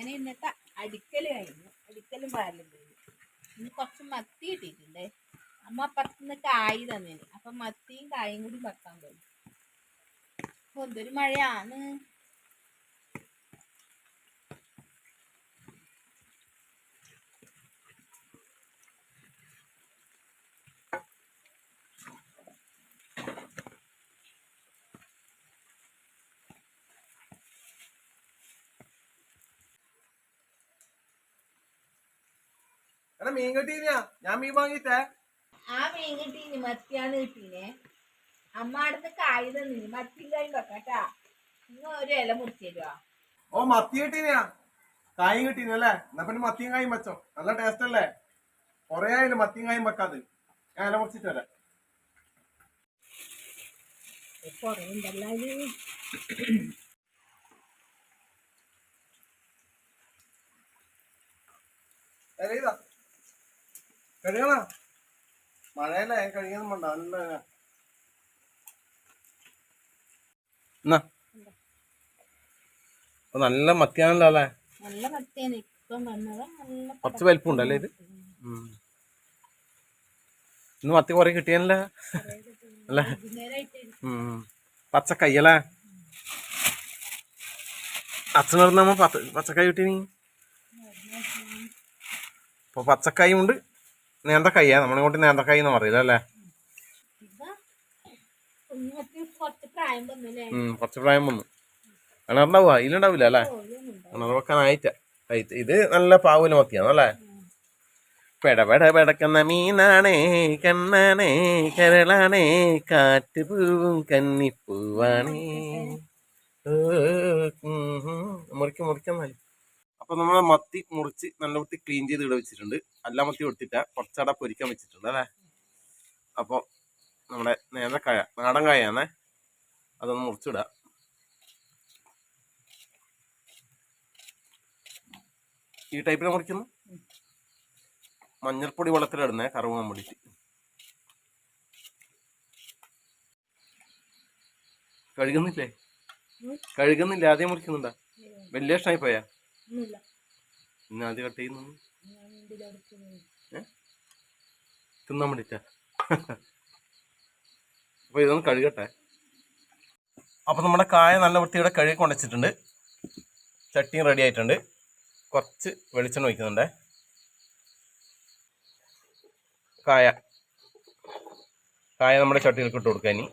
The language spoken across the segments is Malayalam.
ഇന്നത്തെ അടിക്കൽ കഴിഞ്ഞു. അടിക്കലും പാലും കഴിഞ്ഞു. ഇനി കുറച്ച് മത്തി ഇട്ടിട്ടുണ്ടേ. അമ്മ അപ്പുറത്തുനിന്ന് കായ് തന്നേന്. അപ്പൊ മത്തിയും കായും കൂടി വെക്കാൻ പോയി. എന്തൊരു മഴയാണ്. എടാ മീൻ കിട്ടീനാ ഞാൻ മീൻ വാങ്ങിട്ടേ ആ മീൻ കിട്ടീന് മത്തിയാണ് കിട്ടീനെ അമ്മ അടുത്ത് കായ് തന്നിന്. മത്തിയും കായും വെക്കാട്ടാ ഇന്ന് ഒരു ഇല മുറിച്ചേരുവാ ഓ മത്തി കിട്ടീനാ കായും കിട്ടീനല്ലേ എന്നാ പിന്നെ മത്തിയും കായും വെച്ചോ. നല്ല ടേസ്റ്റ് അല്ലേ? കൊറേ ആയില്ല മത്തിയും കായും വെക്കാത് ഞാൻ ഇല മുറിച്ചിട്ട് വരാം. കൊറേ ഉണ്ടല്ലോ ഇതാ. കഴുകണ? മഴയല്ലേ? കഴുകിയൊന്നും വേണ്ട നല്ല. എന്നാ? അപ്പൊ നല്ല മത്തിയാണല്ലോ അല്ലേ? നല്ല മത്തിയാണ്. ഇപ്പം വന്നത് നല്ല കുറച്ച് വലിപ്പം ഉണ്ടല്ലേ ഇത്. ഇന്ന് മത്തി കുറെ കിട്ടിയല്ലേ? അല്ലേ? വൈകുന്നേരമായിട്ട് അല്ലേ? അച്ഛനടുത്ത് പച്ച പച്ചക്കായ കിട്ടീനി ഇപ്പൊ പച്ചക്കായും ഉണ്ട്. നേന്ത്രക്കായ നമ്മളിങ്ങോട്ട് നേന്ത്രക്കായ എന്ന് പറയില്ല അല്ലേ? കുറച്ച് പ്രായം വന്നു. കിണറുണ്ടാവുക ഇതിലുണ്ടാവില്ല അല്ലേ? കിണർ വെക്കാനായിട്ട. ആയിട്ട് ഇത് നല്ല പാവൂല മത്തിയാണ് അല്ലേ? പെടപെട പെടക്കുന്ന മീനാണേ കണ്ണാണേ കരളാണേ കാറ്റ് പൂവും കന്നിപ്പൂവാണേ. മുറിക്ക് മുറിക്കുന്നാൽ അപ്പൊ നമ്മൾ മത്തി മുറിച്ച് നല്ല വൃത്തി ക്ലീൻ ചെയ്ത് ഇവിടെ വെച്ചിട്ടുണ്ട്. അല്ല മത്തി കൊടുത്തിട്ട കുറച്ചട പൊരിക്കാൻ വെച്ചിട്ടുണ്ട് അല്ലേ? അപ്പൊ നമ്മുടെ നേന്ത്രക്കായ നാടൻ കായാണേ. അതൊന്ന് മുറിച്ചിടാം. ഈ ടൈപ്പിൽ മുറിക്കുന്നു? മഞ്ഞൾപ്പൊടി വെള്ളത്തിലിടുന്നേ കറുവാൻ വേണ്ടിട്ട് കഴുകുന്നില്ലേ? കഴുകുന്നില്ല? ആദ്യം മുറിക്കുന്നുണ്ടാ? വലിയ ഇഷ്ടമായി പോയാ? ഇന്ന് ആദ്യം കട്ട് ചെയ്യുന്നു? ഞാൻ ഇതിലെടുക്കുന്നു തിന്നാൻ വേണ്ടിട്ടാ? അപ്പൊ ഇതൊന്ന് കഴുകട്ടെ. അപ്പൊ നമ്മുടെ കായ നല്ല വൃത്തിയുടെ കഴുകി കൊണ്ടുവച്ചിട്ടുണ്ട് ചട്ടിയും റെഡി ആയിട്ടുണ്ട്. കുറച്ച് വെളിച്ചെണ്ണ ഒഴിക്കുന്നുണ്ടേ. കായ. കായ നമ്മുടെ ചട്ടിയിൽ ഇട്ട് കൊടുക്കാൻ ഇനി.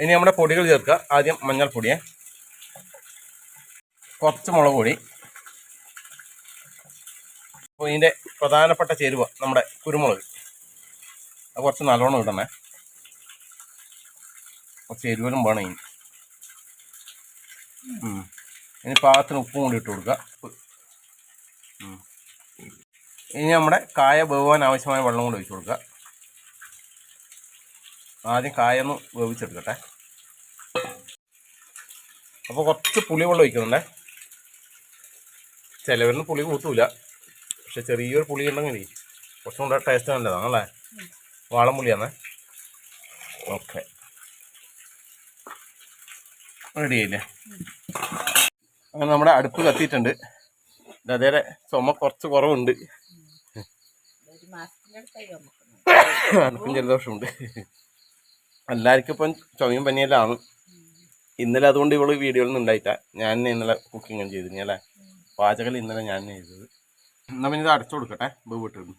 ഇനി നമ്മുടെ പൊടികൾ ചേർക്കുക. ആദ്യം മഞ്ഞൾപ്പൊടിയെ കുറച്ച് മുളക് പൊടി. അപ്പോൾ ഇതിന്റെ പ്രധാനപ്പെട്ട ചേരുവ നമ്മുടെ കുരുമുളക്. അത് കുറച്ച് നല്ലോണം ഇടണേ. കുറച്ച് എരിവലും വേണം ഇനി. ഇനി പാകത്തിന് ഉപ്പും കൂടി ഇട്ട് കൊടുക്കുക. ഇനി നമ്മുടെ കായ വേവാൻ ആവശ്യമായ വെള്ളം കൂടി ഒഴിച്ചു കൊടുക്കുക. ആദ്യം കായൊന്ന് വേവിച്ചെടുക്കട്ടെ. അപ്പോൾ കുറച്ച് പുളിവെള്ളം ഒഴിക്കുന്നുണ്ടേ. ചിലവരിന് പുളി കൂട്ടൂല. പക്ഷെ ചെറിയൊരു പുളി ഉണ്ടെങ്കിൽ കുറച്ചും കൂടെ ടേസ്റ്റ് നല്ലതാണല്ലേ വാളം പുളിയാണേ. ഓക്കെ. റെഡി ആയില്ലേ? അങ്ങനെ നമ്മുടെ അടുപ്പ് കത്തിയിട്ടുണ്ട്. അതേ ചുമ കുറച്ച് കുറവുണ്ട്. അടുപ്പും ജലദോഷമുണ്ട്. എല്ലാവർക്കും ഇപ്പം ചുമയും പനിയെല്ലാം ഇന്നലെ അതുകൊണ്ട് ഇവൾ വീഡിയോയിൽ ഉണ്ടായിട്ടാ. ഞാൻ തന്നെ ഇന്നലെ കുക്കിങ്ങും ചെയ്തിരുന്നു അല്ലേ? പാചകം ഇന്നലെ ഞാൻ തന്നെ ചെയ്തത്. എന്നാ പിന്നെ ഇത് അടച്ചു കൊടുക്കട്ടെ വീട്ടിരുന്നു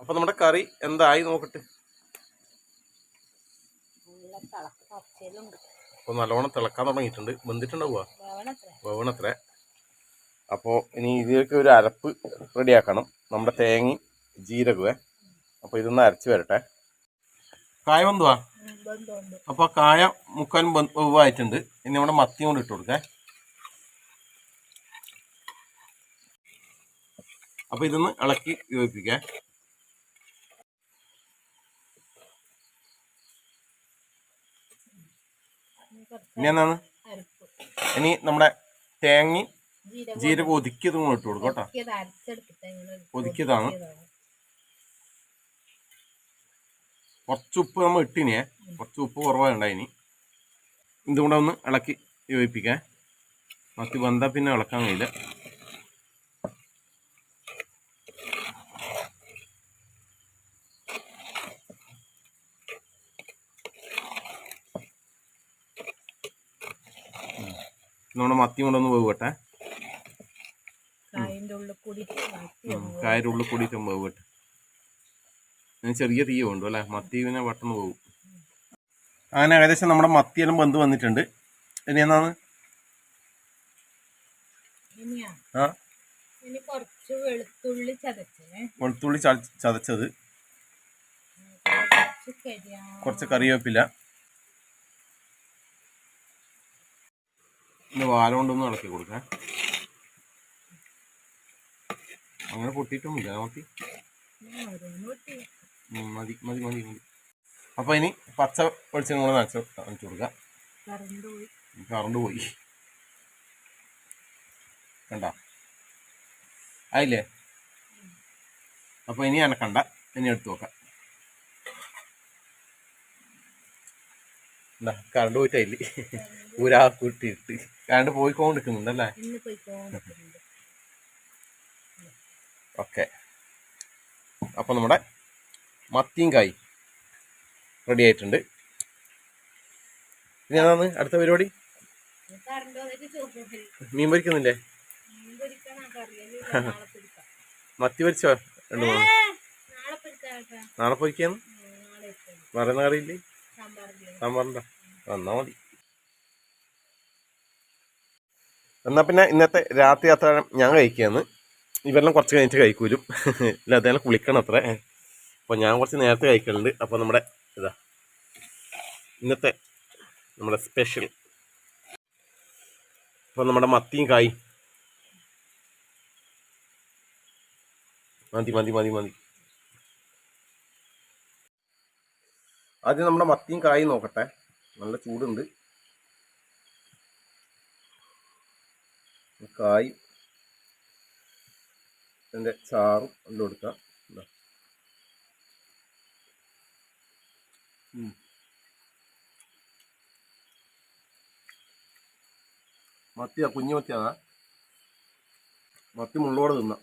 അപ്പൊ നമ്മുടെ കറി എന്തായി നോക്കട്ടെ? അപ്പൊ നല്ലോണം തിളക്കാൻ തുടങ്ങിയിട്ടുണ്ട്. വെന്തിട്ടുണ്ടാവുക വേവണത്രേ. അപ്പോ അപ്പോൾ ഇനി ഇതിലേക്ക് ഒരു അരപ്പ് റെഡിയാക്കണം. നമ്മുടെ തേങ്ങയും ജീരകവേ. അപ്പോൾ ഇതൊന്ന് അരച്ച് വരട്ടെ. കായ ബന്ധുവാ അപ്പൊ അപ്പോൾ കായ മുക്കാലും വെന്ത് വെവായിട്ടുണ്ട് ഇനി നമ്മുടെ മത്തി കൊണ്ട് ഇട്ട് കൊടുക്കേ. അപ്പോൾ ഇതൊന്ന് ഇളക്കി യോജിപ്പിക്കാം. ഇനി എന്താണ് ഇനി നമ്മുടെ തേങ്ങി ജീരകം ഒതുക്കിയതും കൂടെ ഇട്ട് കൊടുക്കും കേട്ടോ. ഒതുക്കിയതാണ്. കുറച്ച് ഉപ്പ് നമ്മൾ ഇട്ടിനെ. കുറച്ച് ഉപ്പ് കുറവായുണ്ടായിനി ഇതുകൂടെ ഒന്ന് ഇളക്കി യോജിപ്പിക്കാൻ മത്തി വന്നാൽ പിന്നെ ഇളക്കാൻ കഴിയില്ല. നമ്മുടെ മത്തി കൊണ്ടൊന്ന് വേവട്ടെ കൂടി കായന്റെ ഉള്ളിൽ കൂടിയിട്ട് വേവട്ടെ ചെറിയ തീ ഉണ്ടോ അല്ലേ? മത്തി പിന്നെ പെട്ടെന്ന് പോകും. അങ്ങനെ ഏകദേശം നമ്മുടെ മത്തിയെല്ലാം ബന്ധു വന്നിട്ടുണ്ട്. ഇനി എന്നാണ്? ഇനിയാ? ആ? ഇനി കുറച്ച് വെളുത്തുള്ളി ചതച്ചേ. വെളുത്തുള്ളി ചത- ചതച്ചത്. കുറച്ച് കറിവേപ്പില. ഇന്ന് വാല കൊണ്ടൊന്ന് ഇളക്കി കൊടുക്കാം. അങ്ങനെ പൊട്ടിയിട്ടൊന്നുമില്ല മത്തി. മതി മതി മതി മതി. അപ്പോൾ ഇനി പച്ച വെളിച്ചം കൂടെ നനച്ച് നനച്ച് കൊടുക്കാം. കറണ്ട് പോയി കണ്ട? ആയില്ലേ? അപ്പോൾ ഇനി അനക്കണ്ട. ഇനി എടുത്തു നോക്കാം. എന്താ കറണ്ട് പോയിട്ടായില്ലേ ഊരാ കൂട്ടിയിട്ട്. കറണ്ട് പോയിക്കൊണ്ടിരിക്കുന്നുണ്ടല്ലേ? ഓക്കെ. അപ്പൊ നമ്മുടെ മത്തിയും കായ് റെഡി ആയിട്ടുണ്ട്. ഇനി ഏതാണ് അടുത്ത പരിപാടി? മീൻ പൊരിക്കുന്നില്ലേ? മത്തി പൊരിച്ചോ? രണ്ട് മൂന്ന്. നാളെ പൊരിക്കാന്ന്? വരുന്ന കറിയില്ലേ സാമ്പാറിന്റെ. വന്നാ മതി. എന്നാ പിന്നെ ഇന്നത്തെ രാത്രി അത്ര ഞാൻ കഴിക്കുകയാണ്. ഇവരെല്ലാം കുറച്ച് കഴിഞ്ഞിട്ട് കഴിക്കൂലും ഇല്ല അദ്ദേഹം കുളിക്കണം അത്ര. അപ്പോൾ ഞാൻ കുറച്ച് നേരത്തെ കഴിക്കലുണ്ട്. അപ്പോൾ നമ്മുടെ ഇതാ ഇന്നത്തെ നമ്മുടെ സ്പെഷ്യൽ അപ്പോൾ നമ്മുടെ മത്തിയും കായി. മതി മതി മതി മതി. ആദ്യം നമ്മുടെ മത്തിയും കായി നോക്കട്ടെ. നല്ല ചൂടുണ്ട്. കായ് അതിന്റെ ചാറും എല്ലാം എടുക്കാം ഇതാ. ഉം. മത്തിയാ കുഞ്ഞു മത്തിയാ മത്തി മുള്ളോട് തിന്ന.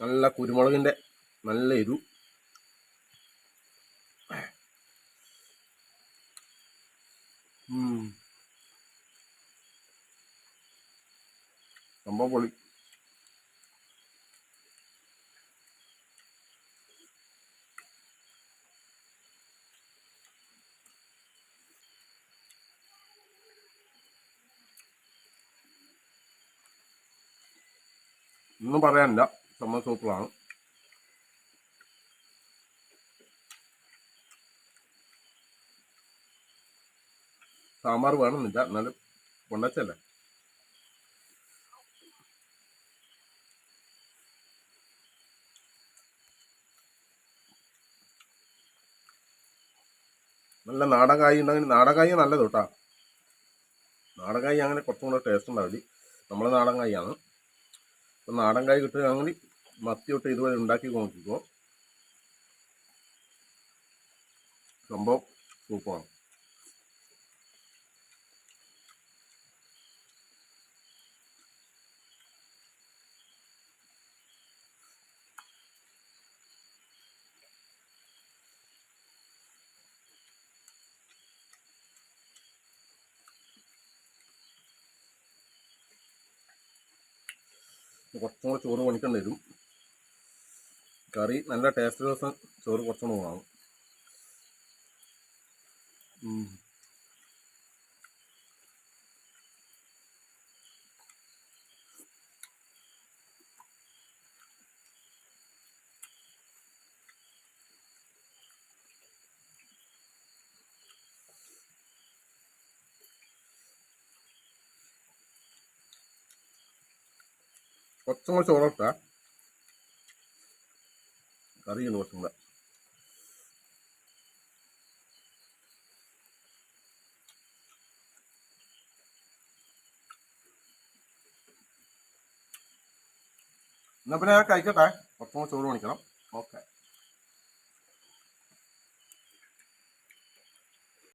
നല്ല കുരുമുളകിന്റെ നല്ല എരു. സംഭവം പൊളി. ഒന്നും പറയാനില്ല. സംഭവം സൂപ്പറാണ് സാമ്പാർ വേണമെന്നില്ല. എന്നാലും കൊണ്ടച്ചല്ലേ നല്ല നാടൻ ഉണ്ടെങ്കിൽ നാടൻ നല്ലത് കേട്ടോ. നാടൻ അങ്ങനെ കുറച്ചും കൂടെ ടേസ്റ്റ് ഉണ്ടാവില്ല നമ്മളെ നാടൻ കായാണ് നാടൻ കായ് കിട്ടുകയാണെങ്കിൽ മത്തി തൊട്ട് ഇതുവരെ ഉണ്ടാക്കി നോക്കിക്കോ. സംഭവം സൂപ്പറാണ്. കുറച്ചും കൂടെ ചോറ് പണിക്കേണ്ടി വരും. കറി നല്ല ടേസ്റ്റ് ദിവസം ചോറ് കുറച്ചും കൂടെ കുറച്ചും കൂടെ ചോറിട്ടാ കറിയുണ്ട് കുറച്ചും കൂടെ എന്നാ പിന്നെ കഴിക്കട്ടെ? കുറച്ചും കൂടെ ചോറ് കാണിക്കണം ഓക്കെ.